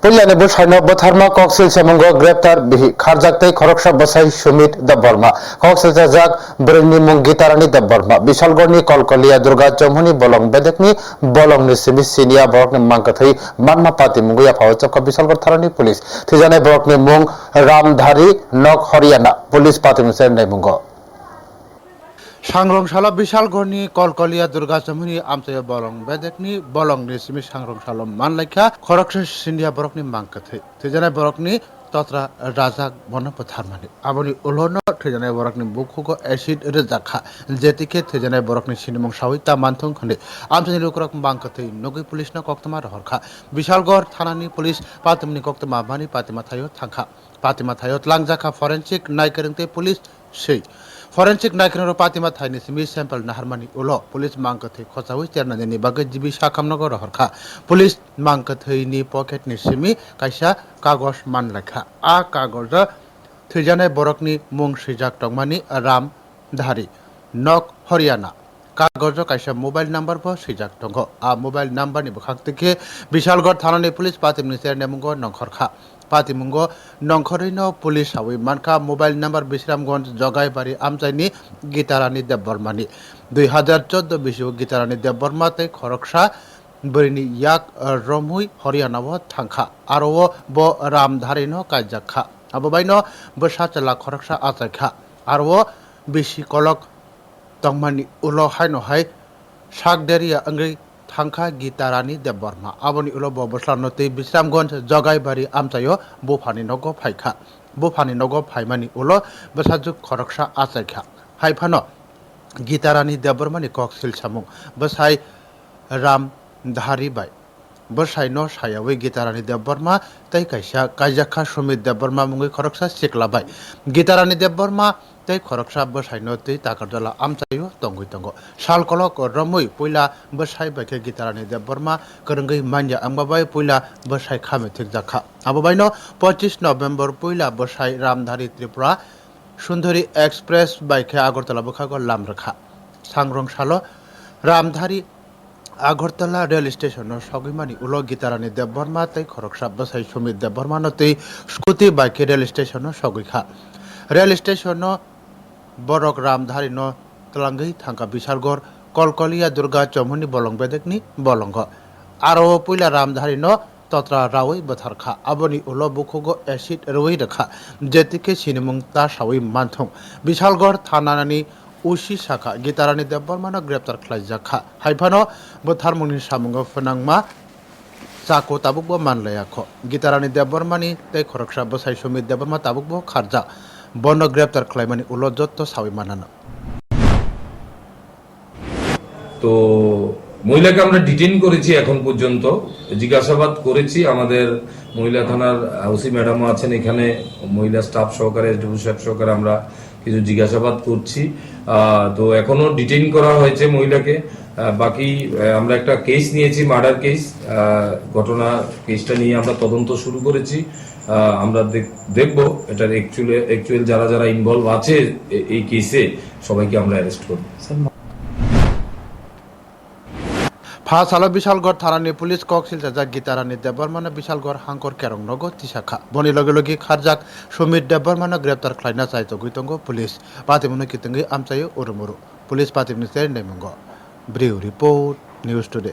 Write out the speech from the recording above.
Pulyani Bushhaino Botharma Koksil Semongo Greptar Bihi Kharjakte Khoroksa Basai Sumit Dabbarma Koksil Jajak Brini Mung Gitarani Dabbarma Bishalgorni Kolkolia Durga Chomhuni Bolong Bedekni Bolong ni Simi Sinia Borok ni Mangkathai Manma Pati Munguya Pawachaka Bishalgor Tharani Police Thijane Borok ni Mung Ramdhari Nok Haryana Police Pati সাংরংশালা, বিশাল ঘরনি কলকলিয়া, দুর্গা চমুনি আমচয় বলং, বেদেকনি, বলং নিসিমি সাংরংশালম মান লেখা খরকশ সিন্ডিয়া বরকনি, মাংকাথে। তেজানায় বরকনি, তত্রা রাজা বন বনপথার মানে আবনি woollen থেজানায় বরকনি বুকুক acid রেজাখা। যেতিকে থেজানায় বরকনি সিনেমং Sahitya মানথং খন্ডে আমচনি লোকরক মাংকাথে, নগি police, না কক্তমা, রহরখা। বিশালগড়, থানানি পুলিশ, পাতমনি কক্তমা মানি পাতিমা থাইও থাকা পাতিমা থাইও লাংজাখা, ফরেন্সিক, নাইকারিংতে পুলিশ, সেই। Sei forensic naikro patima thaini simi sample naharmani ulo police mangkathai khochawi chernani ni bagui jibi sakamnago rohorkha police mangkathai ni pocket ni simi kaisa kagos manlakha a kagos thaijanai borokni mung sijak tongmani ram dhari nok કાગળજો કાશ્યા mobile number પર સિજાક ટંગો આ mobile નંબરની બખાક કે વિશાલગઢ થાનાની police પાતિમ નિસેર નેમુંગો નંખરખા পাতিমুঙ্গ নংখরিন police হাবি মানখা মোবাইল নাম্বার বিশ্রামগঞ্জ জগাইবাড়ি আমচাইনি গীতারানী দেববর্মানি। দুই হাজার চোদ্দ বিশু গীতারানী দেববর্মাতে খরকসা বরিনি ইয়াক, রমুই হরিয়ানাব থাংখা। আরও ব রামধারিন কাজাক্ষা আববাইন বসাচলা খরকসা আচাইখা। আরও বেশি কলক তংমানি উলো হাইনো হাই শাকডেরিয়া আংরি থাংখা গীতারানী দেববর্মা আবনি উলো ববসলানতি বিশ্রামগঞ্জ জগাইবাড়ি আমচাইও বুফানি নগো ফাইখা বুফানি নগো ফাইমানি উলো বসাজুক খরকসা আচাইখা হাইফানো গীতারানী দেববর্মানি কক সিলসামুং বসাই রাম ধারি বাই বসাই ন সায়াওই গীতারানি দেববর্মা তাই কাইসা কাইজাখা সুমিত দেববর্মা মুঙ্গি খরকসা সিকলাবাই Gitarani Debbarma bwsai no tei takarjala amchaio tongui tongo sal kolok romoi puila bwsai baikhe gitarani deb borma korongoi manja angbabai puila bwsai khame thikjakha abobai no 25 november puila bwsai ramdhari tripura Sundari express বাইকে আগরতলা বখাগো লামরেখা সাংরং সালো Ramdhari Agartala rail station সগৈমানি উল গীতারানী দেববর্মা তৈ খরকসা বসাই সুমিত দেববর্মা তৈ স্কুটি, বাইকে, রেল স্টেশন সগৈখা রেল স্টেশন বরক রামধারী ন তলাঙ্গৈ থাঙ্কা বিশালগড়, কলকলিয়া দুর্গা চমনি বলং বেদেকনি বলঙ্গ। আরও পুইলা রামধারী ন তত্রা রাওই বথারখা। আবনি উল বুখুগো এসিড রই রেখা। যেতিকে সিনেমুং তা সাওই মানথং। বিশালগড় থানানি উসি শাখা গীতারানী দেববর্মানো গ্রেপ্তার খালাইজাখা হাইফানো বথারমুংনি সামুঙ্গ ফনাংমা চাকো তাবুকবো মানলায়াখ গীতারানী দেববর্মানি তৈ খরকসা বসাই সমিত দেববর্মা তাবুকবো খারজা বন্য গ্রেপ্তার খালাইমানি উল যত্ত সাওই মানানো তো মহিলাকে আমরা ডিটেইন করেছি এখন পর্যন্ত। জিজ্ঞাসাবাদ করেছি আমাদের মহিলা থানার ওসি ম্যাডামও আছেন এখানে। মহিলা স্টাফ সহকারে সাহেব সহকারে আমরা কিছু জিজ্ঞাসাবাদ করছি। তো এখনও ডিটেইন করা হয়েছে মহিলাকে। বাকি আমরা একটা কেস নিয়েছি মার্ডার কেস ঘটনা কেসটা নিয়ে আমরা তদন্ত শুরু করেছি। আমরা দেখব। এটার অ্যাকচুয়াল যারা যারা ইনভলভ আছে এই কেসে সবাইকে আমরা অ্যারেস্ট করব। ফাসালো বিশালগড় থানানি পুলিশ কক্সিল জাজাক গীতারানী দেববর্মানা, বিশালগড় হাঙ্কর কেরং নগ তিসাখা বনি লগে লগে খারজাক সুমিত দেববর্মানা গ্রেপ্তার খাইনা চাইতো গুইতঙ্গ পুলিশ। পাতিমুনো কিতঙ্গি আমচাই উরুমুরু পুলিশ পাতিমনি সের নেমুঙ্গ। Bru report, news today.